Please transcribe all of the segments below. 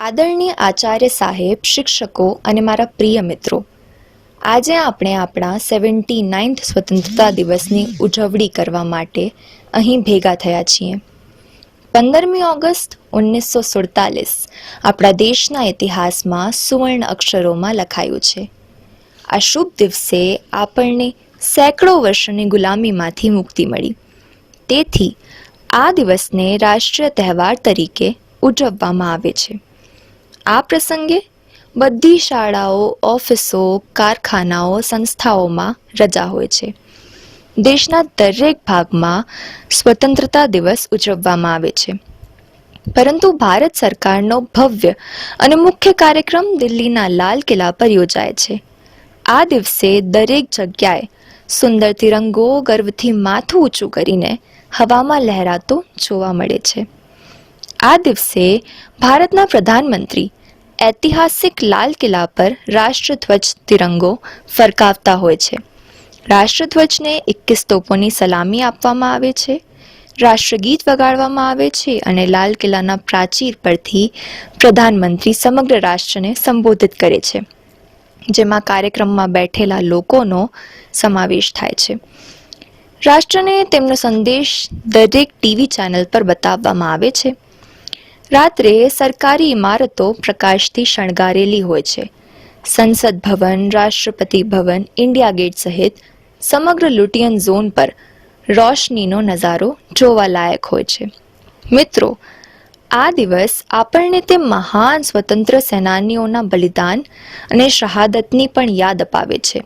આદરણીય આચાર્ય સાહેબ, શિક્ષકો અને મારા પ્રિય મિત્રો, આજે આપણે આપણા સેવન્ટી નાઇન્થ સ્વતંત્રતા દિવસની ઉજવણી કરવા માટે અહીં ભેગા થયા છીએ. પંદરમી ઓગસ્ટ ઓગણીસો સુડતાલીસ આપણા દેશના ઇતિહાસમાં સુવર્ણ અક્ષરોમાં લખાયું છે. આ શુભ દિવસે આપણને સેંકડો વર્ષોની ગુલામીમાંથી મુક્તિ મળી. તેથી આ દિવસને રાષ્ટ્રીય તહેવાર તરીકે ઉજવવામાં આવે છે. આ પ્રસંગે બધી શાળાઓ, ઓફિસો, કારખાનાઓ, સંસ્થાઓમાં રજા હોય છે. દેશના દરેક ભાગમાં સ્વતંત્રતા દિવસ ઉજવવામાં આવે છે. પરંતુ ભારત સરકારનો ભવ્ય અને મુખ્ય કાર્યક્રમ દિલ્હીના લાલ કિલ્લા પર યોજાય છે. આ દિવસે દરેક જગ્યાએ સુંદર તિરંગો, ગર્વથી માથું ઊંચું કરીને હવામાં લહેરાતો જોવા મળે છે. આ દિવસે ભારતના પ્રધાનમંત્રી ઐતિહાસિક લાલ કિલ્લા પર રાષ્ટ્રધ્વજ તિરંગો ફરકાવતા હોય છે. રાષ્ટ્રધ્વજને એકવીસ તોપોની સલામી આપવામાં આવે છે. રાષ્ટ્રગીત વગાડવામાં આવે છે અને લાલ કિલ્લાના પ્રાચીર પરથી પ્રધાનમંત્રી સમગ્ર રાષ્ટ્રને સંબોધિત કરે છે. જેમાં કાર્યક્રમમાં બેઠેલા લોકોનો સમાવેશ થાય છે. રાષ્ટ્રને તેમનો સંદેશ દરેક ટીવી ચેનલ પર બતાવવામાં આવે છે. રાત્રે સરકારી ઇમારતો પ્રકાશથી શણગારેલી હોય છે. સંસદ ભવન, રાષ્ટ્રપતિ ભવન, ઇન્ડિયા ગેટ સહિત સમગ્ર લુટિયન ઝોન પર રોશનીનો નજારો જોવાલાયક હોય છે. મિત્રો, આ દિવસ આપણને તે મહાન સ્વતંત્ર સેનાનીઓના બલિદાન અને શહાદતની પણ યાદ અપાવે છે.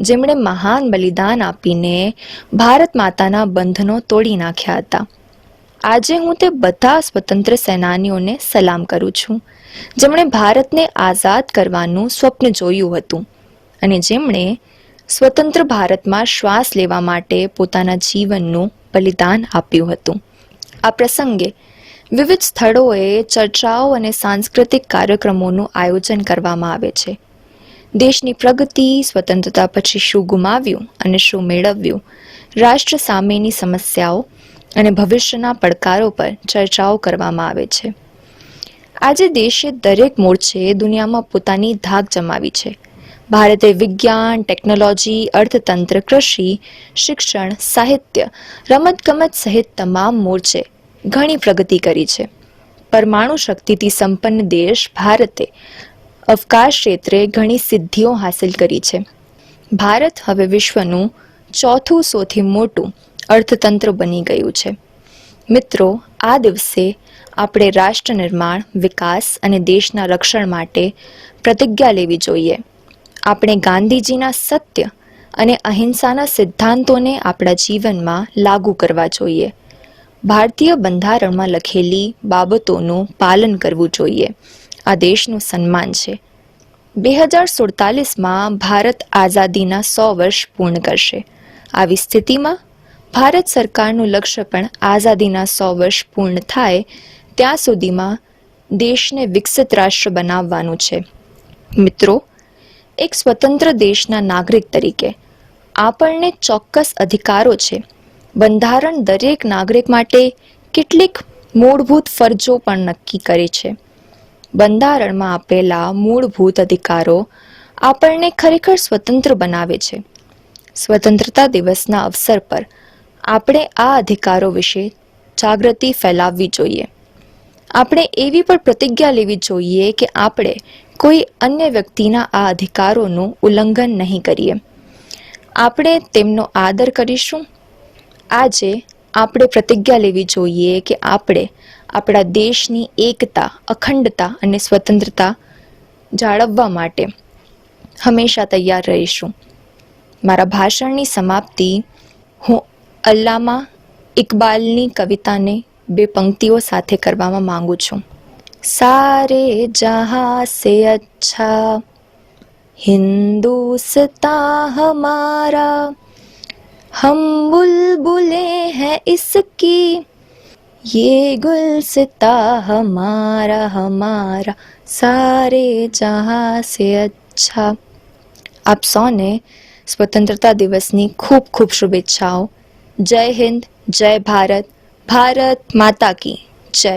જેમણે મહાન બલિદાન આપીને ભારત માતાના બંધનો તોડી નાખ્યા હતા. આજે હું તે બધા સ્વતંત્ર સેનાનીઓને સલામ કરું છું. જેમણે ભારતને આઝાદ કરવાનું સ્વપ્ન જોયું હતું અને જેમણે સ્વતંત્ર ભારતમાં શ્વાસ લેવા માટે પોતાના જીવનનું બલિદાન આપ્યું હતું. આ પ્રસંગે વિવિધ સ્થળોએ ચર્ચાઓ અને સાંસ્કૃતિક કાર્યક્રમોનું આયોજન કરવામાં આવે છે. દેશની પ્રગતિ, સ્વતંત્રતા પછી શું ગુમાવ્યું અને શું મેળવ્યું, રાષ્ટ્ર સામેની સમસ્યાઓ અને ભવિષ્યના પડકારો પર ચર્ચાઓ કરવામાં આવે છે. આજે દેશે દરેક મોરચે દુનિયામાં પોતાની ધાક જમાવી છે. ભારતે વિજ્ઞાન, ટેકનોલોજી, અર્થતંત્ર, કૃષિ, શિક્ષણ, સાહિત્ય, રમતગમત સહિત તમામ મોરચે ઘણી પ્રગતિ કરી છે. પરમાણુ શક્તિથી સંપન્ન દેશ ભારતે અવકાશ ક્ષેત્રે ઘણી સિદ્ધિઓ હાંસિલ કરી છે. ભારત હવે વિશ્વનું ચોથું સૌથી મોટું અર્થતંત્ર બની ગયું છે. મિત્રો, આ દિવસે આપણે રાષ્ટ્ર નિર્માણ, વિકાસ અને દેશના રક્ષણ માટે પ્રતિજ્ઞા લેવી જોઈએ. આપણે ગાંધીજીના સત્ય અને અહિંસાના સિદ્ધાંતોને આપણા જીવનમાં લાગુ કરવા જોઈએ. ભારતીય બંધારણમાં લખેલી બાબતોનું પાલન કરવું જોઈએ. આ દેશનું સન્માન છે. બે હજાર સુડતાલીસમાં ભારત આઝાદીના સો વર્ષ પૂર્ણ કરશે. આવી સ્થિતિમાં ભારત સરકારનું લક્ષ્ય પણ આઝાદીના સો વર્ષ પૂર્ણ થાય ત્યાં સુધીમાં દેશને વિકસિત રાષ્ટ્ર બનાવવાનું છે. મિત્રો, એક સ્વતંત્ર દેશના નાગરિક તરીકે આપણને ચોક્કસ અધિકારો છે. બંધારણ દરેક નાગરિક માટે કેટલીક મૂળભૂત ફરજો પણ નક્કી કરે છે. બંધારણમાં આપેલા મૂળભૂત અધિકારો આપણને ખરેખર સ્વતંત્ર બનાવે છે. સ્વતંત્રતા દિવસના અવસર પર આપણે આ અધિકારો વિશે જાગૃતિ ફેલાવવી જોઈએ. આપણે એવી પણ પ્રતિજ્ઞા લેવી જોઈએ કે આપણે કોઈ અન્ય વ્યક્તિના આ અધિકારોનું ઉલ્લંઘન નહીં કરીએ. આપણે તેમનો આદર કરીશું. આજે આપણે પ્રતિજ્ઞા લેવી જોઈએ કે આપણે આપણા દેશની એકતા અખંડતા અને સ્વતંત્રતા જાળવવા માટે હંમેશા તૈયાર રહીશું મારા ભાષણની સમાપ્તિ હું અલ્લામા ઇકબાલની કવિતાને બે પંક્તિઓ સાથે કરવામાં માંગુ છું સારે જહાં સે અચ્છા हिंदुस्तां हमारा हम बुलबुले हैं इसकी ये गुलसिता हमारा हमारा सारे जहां से अच्छा આપ સૌને સ્વતંત્રતા દિવસની ખૂબ ખૂબ શુભેચ્છાઓ જય હિન્દ જય ભારત ભારત માતા કી જય